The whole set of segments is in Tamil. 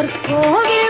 ஓர் கோவில்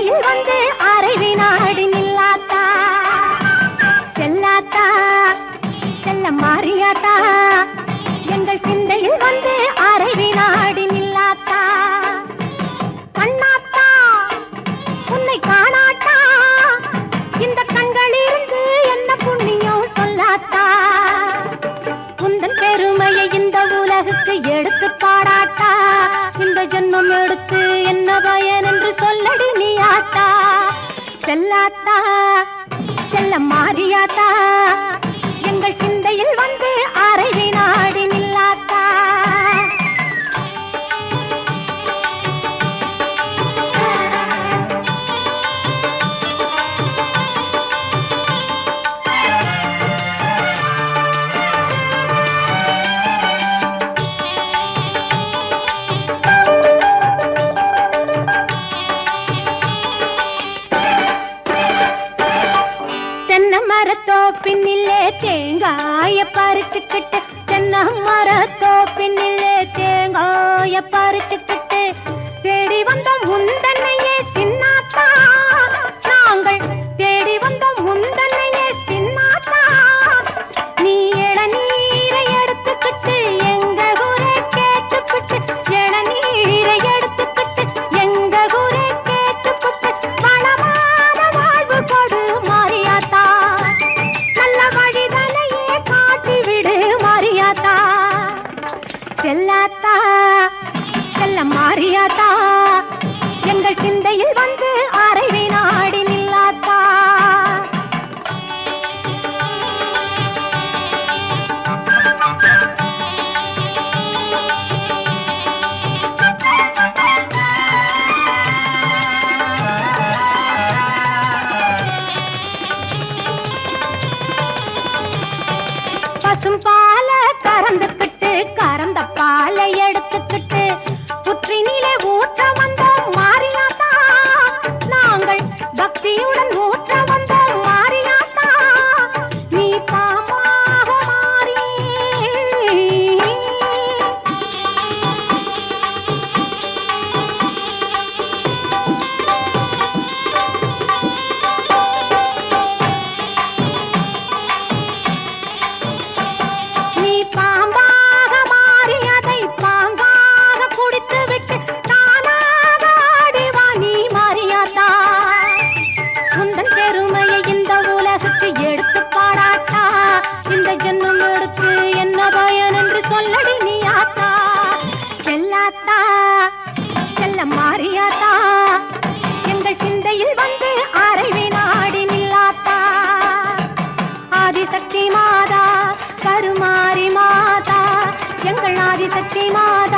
அருகில் வந்து அரை வினாடி நில்லாத்தா? செல்லாத்தா? செல்ல மாறியாத்தா? எங்கள் சிந்தையில் வந்து அரை வினாடி நில்லாத்தா? கண்ணாத்தா உன்னை காண ஜென்ம ஜென்மம் எடுத்து என்ன பயன் என்று சொல்லடி நீ ஆத்தா. செல்லாத்தா செல்ல மாறியாத்தா. எங்கள் சிந்தையில் வந்து மரத்தோப்பின்னிலே தேங்காய பறிச்சுக்கிட்டு தென்ன மரத்தோப்பின்னிலே தேங்காய பறிச்சுக்கிட்டு தேடி வந்தோம் உந்தன்னையே சின்னாத்தான். பறந்துட்டு ಮಾತ